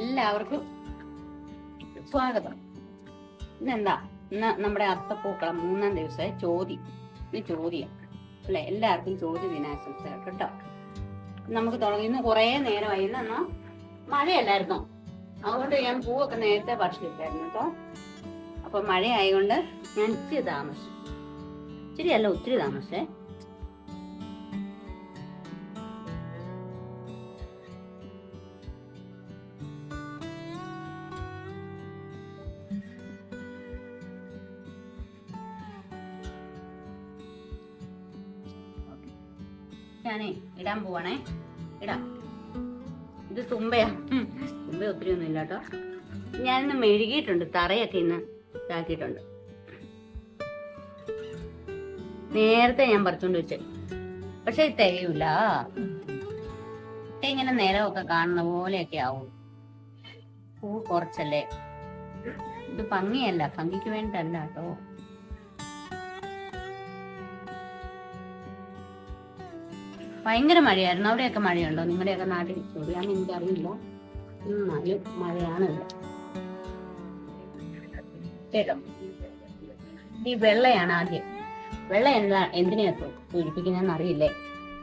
എല്ലാവർക്കും സ്വാഗതം. ഇന്നെന്താ? ഇന്ന് നമ്മുടെ അത്തപ്പൂക്കളം മൂന്നാം ദിവസമായി ചോതി. ഇന്ന് ചോദ്യം അല്ലെ? എല്ലാവർക്കും ചോദ്യ ദിനാശംസ കേട്ടോ. നമുക്ക് തുടങ്ങി. ഇന്ന് കുറേ നേരമായി. ഇന്ന് മഴയല്ലായിരുന്നു? അതുകൊണ്ട് ഞാൻ പൂവൊക്കെ നേരത്തെ ഭക്ഷണിച്ചായിരുന്നു കേട്ടോ. അപ്പൊ മഴയായതുകൊണ്ട് ഞാൻ ഇച്ചിരി താമസിച്ചു. ഇച്ചിരി അല്ല ഒത്തിരി താമസിച്ചേ. ഞാനേ ഇടാൻ പോവാണേ. ഇടാം. ഇത് തുമ്പയാ. തുമ്പ ഒത്തിരി ഒന്നും ഇല്ല കേട്ടോ ഞാനിന്ന് മെഴുകിയിട്ടുണ്ട്. തറയൊക്കെ ഇന്ന് ഇതാക്കിയിട്ടുണ്ട്. നേരത്തെ ഞാൻ പറിച്ചോണ്ട് വെച്ച്. പക്ഷെ തികയൂല. ഇങ്ങനെ നിലമൊക്കെ കാണുന്ന പോലെയൊക്കെ ആവും. പൂ കുറച്ചല്ലേ? ഇത് ഭംഗിയല്ല. ഭംഗിക്ക് വേണ്ടിട്ടല്ല കേട്ടോ. ഭയങ്കര മഴയായിരുന്നു. അവിടെയൊക്കെ മഴയുണ്ടോ? നിങ്ങളുടെയൊക്കെ നാട്ടിൽ ചൊടിയാന്ന് എനിക്കറിയില്ല. എന്നാലും മഴയാണ് ഇവിടെ. കേട്ടോ ഈ വെള്ളയാണ് ആദ്യം. വെള്ള എന്താ എന്തിനെയൊക്കെ സൂചിപ്പിക്കുന്നതെന്ന് അറിയില്ലേ?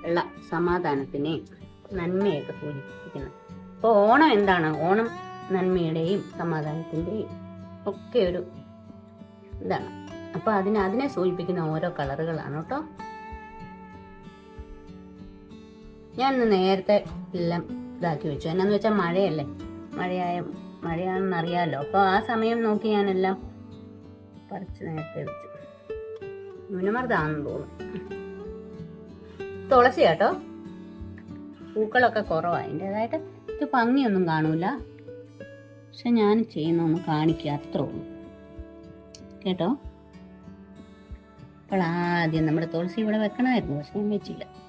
വെള്ള സമാധാനത്തിനെ നന്മയൊക്കെ സൂചിപ്പിക്കുന്നത് അപ്പൊ ഓണം എന്താണ്? ഓണം നന്മയുടെയും സമാധാനത്തിന്റെയും ഒക്കെ ഒരു ഇതാണ്. അപ്പൊ അതിനെ അതിനെ സൂചിപ്പിക്കുന്ന ഓരോ കളറുകളാണ് കേട്ടോ. ഞാൻ ഇന്ന് നേരത്തെ എല്ലാം ഇതാക്കി വെച്ചു. എന്നാന്ന് വെച്ചാൽ മഴയല്ലേ? മഴയായ മഴയാണെന്ന് അറിയാമല്ലോ അപ്പോൾ ആ സമയം നോക്കി ഞാനെല്ലാം പറിച്ച് നേരത്തെ വെച്ചു. ന്യൂനമർദ്ദമാണെന്ന് തോന്നുന്നു. തുളസി കേട്ടോ. പൂക്കളൊക്കെ കുറവാണ് അതിന്റെതായിട്ട് ഇത് ഭംഗിയൊന്നും കാണൂല. പക്ഷെ ഞാൻ ചെയ്യുന്നൊന്നും കാണിക്കുക അത്രേ ഉള്ളൂ. കേട്ടോ? അപ്പോൾ ആദ്യം നമ്മുടെ തുളസി ഇവിടെ വെക്കണമായിരുന്നു. പക്ഷെ ഞാൻ വെച്ചില്ല.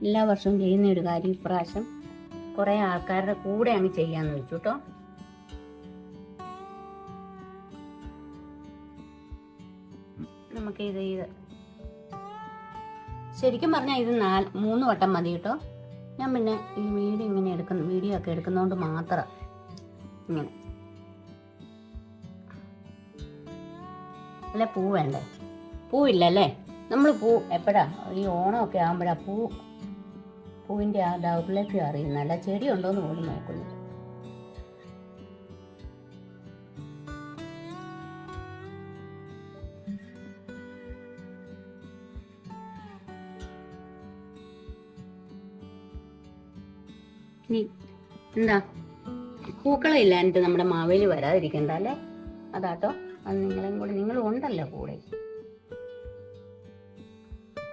എല്ലാ വർഷവും ചെയ്യുന്ന ഒരു കാര്യം ഇപ്രാവശ്യം കുറെ ആൾക്കാരുടെ കൂടെ അങ്ങ് ചെയ്യാന്ന് വെച്ചു കേട്ടോ നമുക്ക് ഇത് ശരിക്കും പറഞ്ഞാൽ ഇത് നാല് മൂന്ന് വട്ടം മതി കേട്ടോ ഞാൻ പിന്നെ ഈ വീഡിയോ ഇങ്ങനെ എടുക്കുന്ന വീഡിയോ ഒക്കെ എടുക്കുന്നതുകൊണ്ട് മാത്രം ഇങ്ങനെ. അല്ലെ പൂ വേണ്ടേ? പൂവില്ലല്ലേ? നമ്മൾ പൂ എപ്പോഴാ? ഈ ഓണമൊക്കെ ആകുമ്പോഴാ പൂ പൂവിന്റെ ആ ദൗർലഭ്യം അറിയുന്നല്ല ചെടി ഉണ്ടോയെന്ന് പോലും നോക്കുന്നു എന്താ? പൂക്കളില്ല എന്നിട്ട് നമ്മുടെ മാവേലി വരാതിരിക്കണ്ട അല്ലേ? അതാട്ടോ. അത് നിങ്ങളെയും കൂടെ നിങ്ങൾ ഉണ്ടല്ലോ കൂടെ.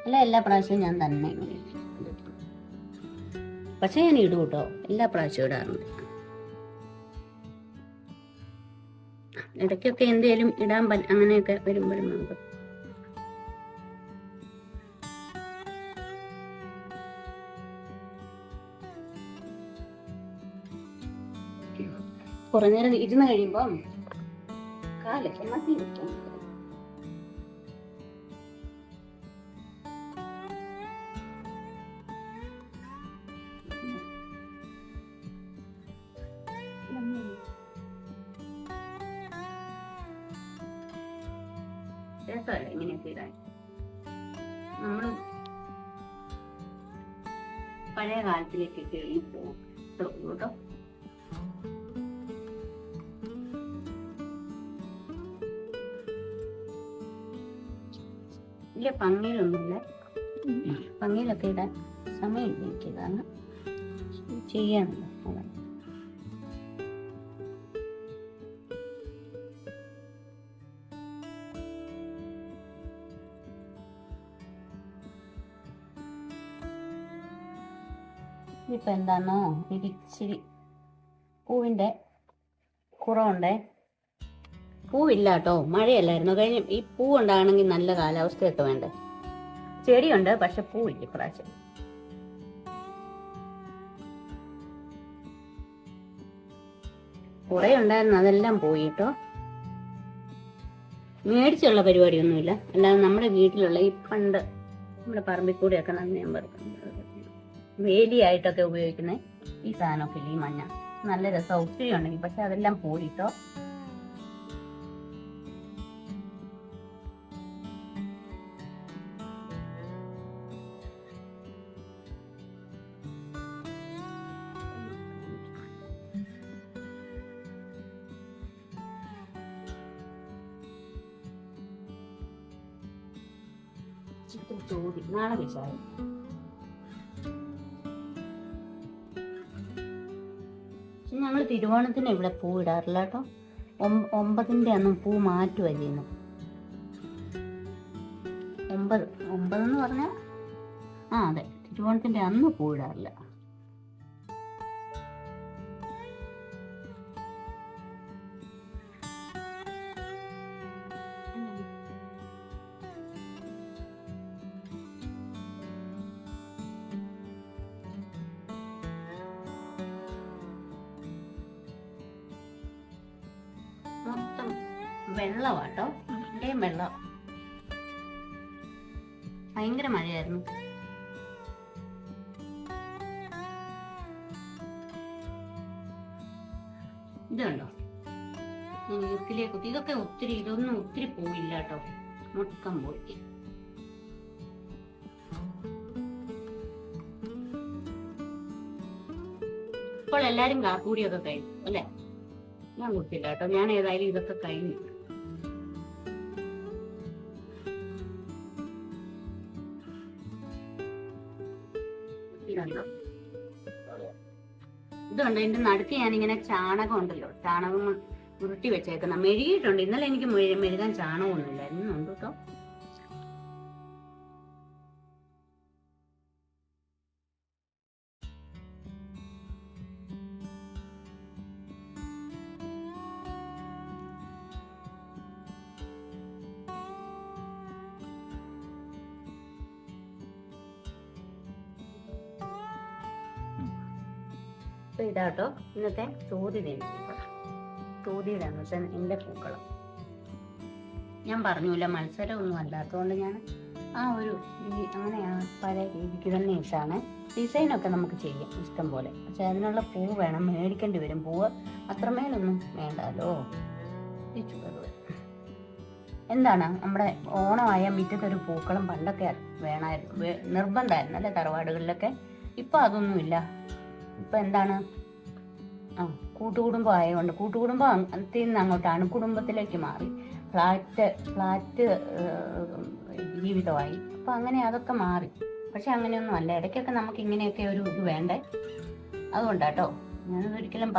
അല്ല എല്ലാ പ്രാവശ്യവും ഞാൻ തന്നെ ഇങ്ങനെ. പക്ഷെ ഞാൻ ഇടും കേട്ടോ. എല്ലാ പ്രാവശ്യവും ഇടാറുണ്ട്. ഇടയ്ക്കൊക്കെ എന്തേലും ഇടാൻ പറ്റ അങ്ങനെയൊക്കെ വരുമ്പോഴും നമുക്ക് കുറെ നേരം ഇരുന്ന് കഴിയുമ്പം കാലൊക്കെ മതി രസമല്ലേ ഇങ്ങനെയൊക്കെ ഇടാൻ? നമ്മൾ പഴയ കാലത്തിലേക്കൊക്കെ ഈ പോകും കേട്ടോ വലിയ ഭംഗിയിലൊന്നുമില്ല. ഭംഗിയിലൊക്കെ ഇടാൻ സമയം എനിക്കിതാണ് ചെയ്യാനുള്ളത് അതാണ് ഇപ്പൊ എന്താണോ ഇതിച്ചിരി പൂവിന്റെ കുറവുണ്ടേ? പൂവില്ല കേട്ടോ. മഴയല്ലായിരുന്നു. കഴിഞ്ഞ ഈ പൂ ഉണ്ടാകണമെങ്കിൽ നല്ല കാലാവസ്ഥയൊക്കെ വേണ്ടേ? ചെടിയുണ്ട് പക്ഷെ പൂവില്ല ഇപ്രാവശ്യം. കുറെ ഉണ്ടായിരുന്നു. അതെല്ലാം പോയി കേട്ടോ. മേടിച്ചുള്ള പരിപാടിയൊന്നുമില്ല. അല്ലാതെ നമ്മുടെ വീട്ടിലുള്ള ഈ പണ്ട് നമ്മുടെ പറമ്പിൽ കൂടെയൊക്കെ നന്ദി ഞാൻ പറിക്കുന്നത് വേലിയായിട്ടൊക്കെ ഉപയോഗിക്കുന്ന ഈ സാധനമൊക്കെ ഈ മഞ്ഞ? നല്ല രസം ഒത്തിരി ഉണ്ടെങ്കിൽ. പക്ഷെ അതെല്ലാം പോയിട്ടോ? ചിത്രം ചോദി നാളെ വിശാലം ഞങ്ങൾ തിരുവോണത്തിന് ഇവിടെ പൂ ഇടാറില്ല കേട്ടോ. ഒമ്പതിന്റെ അന്നും പൂ മാറ്റുക ചെയ്യുന്നു. ഒമ്പത് ഒമ്പതെന്ന് പറഞ്ഞാൽ ആ അതെ. തിരുവോണത്തിന്റെ അന്ന് പൂ ഇടാറില്ല. വെള്ളമാട്ടോ. ഇവിടെയും വെള്ളം. ഭയങ്കര മഴയായിരുന്നു. ഇതുണ്ടോ ഞാൻ കുത്തി. ഇതൊക്കെ ഒത്തിരി ഇതൊന്നും ഒത്തിരി പോയില്ല കേട്ടോ. മുട്ടം പോയി. ഇപ്പോൾ എല്ലാരും കാപ്പൂടിയൊക്കെ കഴിഞ്ഞു അല്ലേ? ഞാൻ കുത്തില്ല കേട്ടോ. ഞാൻ ഏതായാലും ഇതൊക്കെ കഴിഞ്ഞു. ഇതുണ്ടോ ഇതുണ്ട് എന്റെ നടുക്ക് ഇങ്ങനെ ചാണകം ഉണ്ടല്ലോ. ചാണകം ഉരുട്ടി വെച്ചേക്കുന്ന. മെഴുകിയിട്ടുണ്ട്. ഇന്നലെ എനിക്ക് മെഴു- മെഴുകാൻ ചാണകമൊന്നുമില്ല അപ്പൊ ഇതാട്ടോ. ഇന്നത്തെ ചോദ്യ ദിനം ചോദ്യയുടെ അന്നത്തെ പൂക്കളം. ഞാൻ പറഞ്ഞില്ല മത്സരമൊന്നും അല്ലാത്തതുകൊണ്ട് ഞാൻ ആ ഒരു അങ്ങനെ പഴയ രീതിക്ക് തന്നെ ഇട്ടാണ് ഡിസൈനൊക്കെ നമുക്ക് ചെയ്യാം ഇഷ്ടം പോലെ. പക്ഷെ അതിനുള്ള പൂ വേണം മേടിക്കേണ്ടി വരും. പൂവ് അത്രമേലൊന്നും വേണ്ടല്ലോ. എന്താണ്? നമ്മുടെ ഓണമായ മിറ്റത്തൊരു പൂക്കളം പണ്ടൊക്കെ വേണമായിരുന്നു നിർബന്ധമായിരുന്നു അല്ലേ തറവാടുകളിലൊക്കെ? ഇപ്പൊ അതൊന്നുമില്ല. ഇപ്പൊ എന്താണ്? ആ കൂട്ടുകുടുംബം ആയതുകൊണ്ട് കൂട്ടുകുടുംബം അത്തിൽ നിന്ന് അങ്ങോട്ട് അണുകുടുംബത്തിലേക്ക് മാറി. ഫ്ലാറ്റ് ഫ്ലാറ്റ് ജീവിതമായി. അപ്പം അങ്ങനെ അതൊക്കെ മാറി. പക്ഷെ അങ്ങനെയൊന്നും അല്ല. ഇടയ്ക്കൊക്കെ നമുക്ക് ഇങ്ങനെയൊക്കെ ഒരു ഇത് വേണ്ടേ? അതുകൊണ്ടാട്ടോ. ഞാനതൊരിക്കലും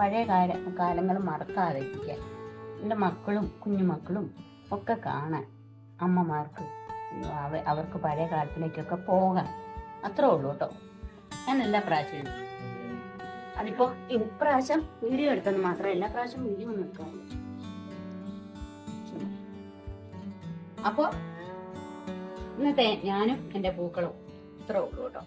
പഴയ കാല കാലങ്ങൾ മറക്കാതെ ഇരിക്കാൻ എന്റെ മക്കളും കുഞ്ഞുമക്കളും ഒക്കെ കാണാൻ അമ്മമാർക്ക് അവർക്ക് പഴയ കാലത്തിലേക്കൊക്കെ പോകാൻ. അത്രേ ഉള്ളൂ കേട്ടോ. ഞാൻ എല്ലാ പ്രാവശ്യവും അതിപ്പോ ഇപ്രാവശ്യം വീഡിയോ എടുത്തെന്ന് മാത്രമല്ല എല്ലാ പ്രാവശ്യം വീഡിയോ ഒന്നും എടുക്കാറില്ല. അപ്പോ ഇന്നത്തെ ഞാനും എന്റെ പൂക്കളും ഇത്ര ഉള്ളൂ കേട്ടോ.